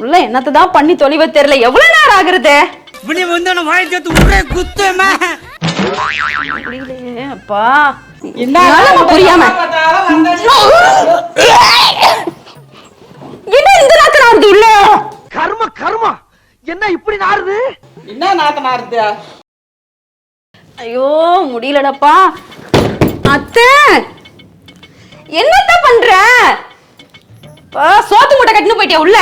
உள்ள என்னத்தை தான் பண்ணி தொலைவ தெரியல. எவ்வளவு நேரம் ஆகுறது? இப்படி வந்து வாயை சேர்த்து ஒரே குத்துமா. அப்பா. என்ன? என்னாலமா புரியாம. என்ன இந்த நாக்கு வருது உள்ள? கர்ம கர்மா. என்ன இப்படி நாறுது? என்ன நாத்தனா இருக்கு ஐயோ முடியலடப்பா. அத்தை என்னத்த பண்ற? அப்பா, சோத்து மூட்டை கட்டினு போயிட்டியா உள்ள?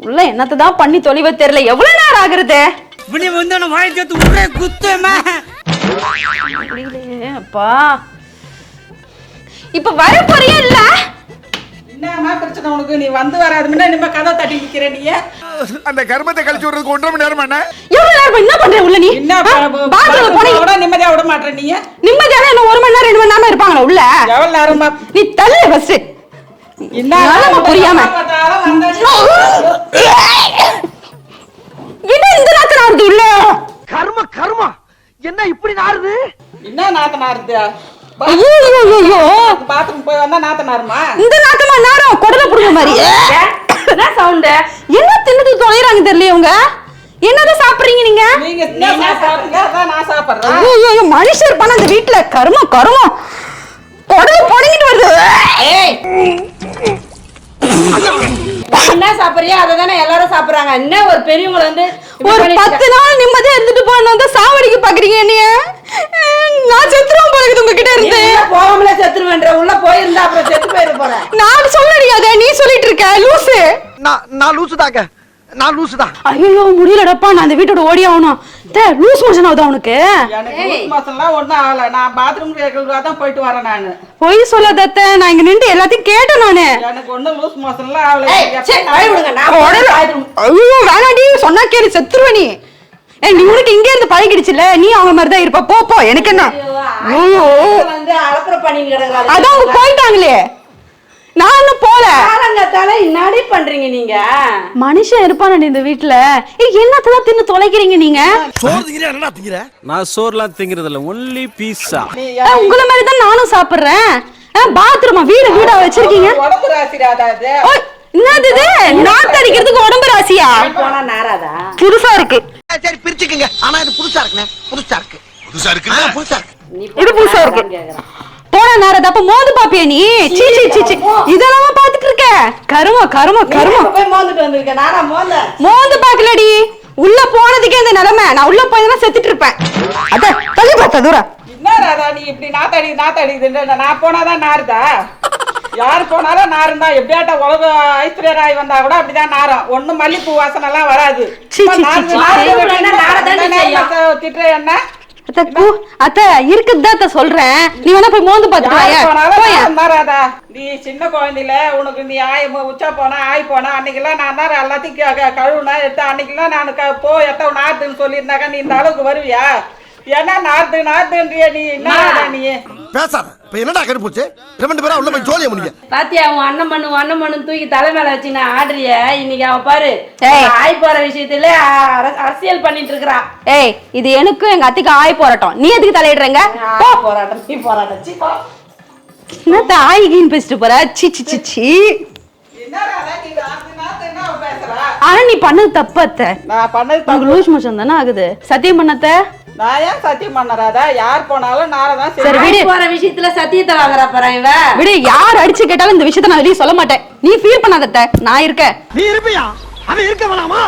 உள்ள என்னத்த தான் பண்ணி தொலைவ தெரியல. எவ்வளவு நேரம் ஆகுறது? இப்படி வந்து வாயை சேர்த்து ஒரே குத்துமா அப்பா. இப்ப வர போறியா இல்ல? என்னம்மா பிரச்சனை உனக்கு? நீ வந்து வராது நம்ம கதை தட்டி நிக்கிற நீ அந்த கர்மத்தை கழிச்சு விடுறதுக்கு ஒன்றரை மணி நேரம் நேரம் என்ன பண்ற உள்ள நீ? என்ன பாத்ரூம்ல கூட நிம்மதியா விட மாட்டேற நீ? நிம்மதியான என்ன ஒரு மணி நேரம் ரெண்டு மணி நேரம் இருப்பாங்களா உள்ள? எவ்வளவு நேரமா நீ தள்ளு ஃபர்ஸ்ட் என்ன? புரியாம. என்ன இந்த நாக்கு வருது உள்ள? கர்ம கர்மா. என்ன இப்படி நாறுது? என்ன நாத்தனா இருக்கு ஐயோ ஐயோ, பாத்ரூம் போய் வந்தா நாத்தனாருமா இந்த நாத்தமா நேரம் குடல புடுங்க மாதிரி. என்ன சவுண்ட் என்ன தின்னுட்டு தொலைறாங்க தெரியல இவங்க? என்னதான் சாப்பிடுறீங்க நீங்க? நீங்க என்ன சாப்பிடுங்க அதான் நான் சாப்பிடுறேன். ஐயோ ஐயோ, மனுஷர் இருப்பான அந்த வீட்டுல கருமம் கருமம். குடல புடங்கிட்டு வருது. என்ன சாப்பிடுறியோ அதை தானே எல்லாரும் சாப்பிடுறாங்க. என்ன ஒரு பெரியவங்களை வந்து ஒரு பத்து நாள் நிம்மதியா இருந்துட்டு போன வந்து சாவடிக்க பாக்குறீங்க என்னைய? நான் செத்துருவோம் போல உங்ககிட்ட இருந்து. போகாமலே செத்துருவேன்ற உள்ள போயிருந்தா அப்புறம் செத்து போயிட போறேன். நான் சொல்லடி அத நீ சொல்லிட்டு இருக்க லூசு. நான் நான் லூசுதாங்க. நான் லூசுதான் ஐயோ முடியலடப்பா நான் அந்த வீட்டோட ஓடி ஆகணும். தே லூஸ் மோஷன் ஆகுதா உனக்கு? எனக்கு லூஸ் மாசம்லாம் ஒண்ணும் ஆகல. நான் பாத்ரூம் கேட்கறதுக்காக தான் போயிட்டு வரேன் நானு. பொய் சொல்லாத அத்தை நான் இங்க நின்று எல்லாத்தையும் கேட்டேன் நானு. எனக்கு ஒண்ணும் லூஸ் மாசம்லாம் ஆகல. சரி, விடுங்க நான் உடனே- ஐயோ வேணாடி சொன்னா கேளு செத்துருவ நீ. ஏய், நீ உனக்கு இங்க இருந்து பழகிடுச்சுல நீ அவங்க மாதிரி தான் இருப்ப. போ போ எனக்கு என்ன? ஐயோ வந்து அலப்புற கிடக்குறாங்க அதான் அவங்க போயிட்டாங்களே. நான் இன்னும் போல. காலங்கத்தால இன்னாடி பண்றீங்க நீங்க? மனுஷன் இருப்பானடி இந்த வீட்டுல ஏய் என்னத்தான் தின்னு தொலைக்கிறீங்க நீங்க? சோறு திங்கிற என்னடா திங்கிற? நான் சோறுலாம் திங்கிறது இல்ல ஒன்லி பீஸா உங்கள மாதிரி தான் நானும் சாப்பிடுறேன். பாத்ரூமா வீடு வீடா வச்சிருக்கீங்க. உடம்பு ராசிராதா என்னது இது? நாத்து அடிக்கிறதுக்கு உடம்பு ராசியா? போனா நாராதா? புதுசா இருக்கு. சரி பிரிச்சுக்குங்க. ஆனா இது புதுசா இருக்குண்ணே. புதுசா இருக்கு. புதுசா இருக்கு புதுசா இருக்கு. இது புதுசா இருக்கு. போன நேரம் அப்ப மோந்து பாப்பியா நீ? சீ சீ சீ சீ. இதெல்லாம் பாத்துட்டு இருக்க? கரும கரும கரும. நீ போய் மோந்துட்டு வந்திருக்க? நானா மோந்த? மோந்து பாக்கலடி உள்ள போனதுக்கே இந்த நிலைமை. நான் உள்ள போய் செத்துட்டு இருப்பேன். அத தள்ளி பார்த்த தூரம் என்ன ராதா நீ இப்படி நாத்தாடி நாத்தாடி நான் போனாதான் நாருதா யார் போனாலும் நாரும் தான் எப்படியாட்ட உலக ஐஸ்வர்யர் ஆகி வந்தா கூட அப்படிதான் நாரும் ஒண்ணும் மல்லிப்பூ வாசனை எல்லாம் வராது. திட்டுற என்ன? அத்த கூ அத்த சொல்றேன். நீ வேணா போய் மோந்து ராதா நீ சின்ன குழந்தையில உனக்கு நீ ஆய் உச்சா போனா ஆய் போனா அன்னைக்கெல்லாம் நான் தான் எல்லாத்தையும் கழுவுனா எடுத்து அன்னைக்கெல்லாம் நான் போ எத்த நாத்துன்னு சொல்லியிருந்தாக்கா நீ இந்த அளவுக்கு வருவியா? ஏன்னா நாத்து நாத்துன்றிய நீ. என்ன ராதா நீ? பேசாத. இப்ப என்னடா கருப்புச்சு ரெண்டு பேரா உள்ள போய் ஜோலிய முடிங்க. பாத்தியா உன் அண்ணன் பண்ணு அண்ணன் பண்ணு தூக்கி தலை மேல வச்சு நான் ஆடுறிய. இன்னைக்கு அவ பாரு. ஆய் போற விஷயத்துல அர- அரசியல் பண்ணிட்டு இருக்கிறா ஏய் இது எனக்கும் எங்க அத்தைக்கு ஆய் போராட்டம். நீ எதுக்கு தலையிடுறங்க போராட்டம் நீ போராட்டம். சீ, போ. என்னத்த ஆய்கின்னு பேசிட்டு போற? சி சி சி சி. ஆனா நீ பண்ணது தப்பு அத்தை. நான் பண்ணது உனக்கு தப்பு. லூஸ் மோஷன் தானே ஆகுது. சத்தியம் பண்ணத்த நான் ஏன் சத்தியம் பண்ண ராதா யார் போனாலும் நாரை தான் சரி விடு. போற விஷயத்துல சத்தியத்தை வாங்குறா பாரு இவ. விடு யார் அடிச்சு கேட்டாலும் இந்த விஷயத்த நான் வெளியே சொல்ல மாட்டேன். நீ ஃபீல் பண்ணாத. நான் இருக்கேன். நீ இருப்பியா? அவன் இருக்க வேணாமா?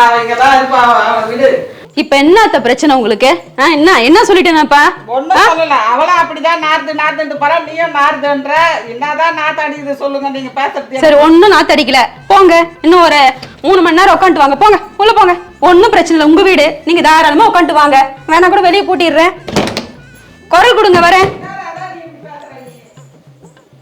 அவங்க தான் விடு. இப்ப என்ன அத்தை பிரச்சனை உங்களுக்கு? என்ன என்ன சொல்லிட்டேனாப்பா ஒண்ணும் சொல்லல. அவளும் அப்படிதான் நார்து நார்துன்ட்டு போறா நீயும் நார்துன்ற என்னதான் நாத்தாடிக்குது சொல்லுங்க நீங்க பேசுறது சரி ஒண்ணும் நான் தடிக்கல போங்க இன்னும் ஒரு மூணு மணி நேரம் உட்காந்துட்டு வாங்க. போங்க உள்ள போங்க. ஒண்ணும் பிரச்சனை இல்லை உங்க வீடு. நீங்க தாராளமா உட்காந்துட்டு வாங்க. வேணா கூட வெளியே பூட்டிடுறேன். குரல் கொடுங்க வரேன்.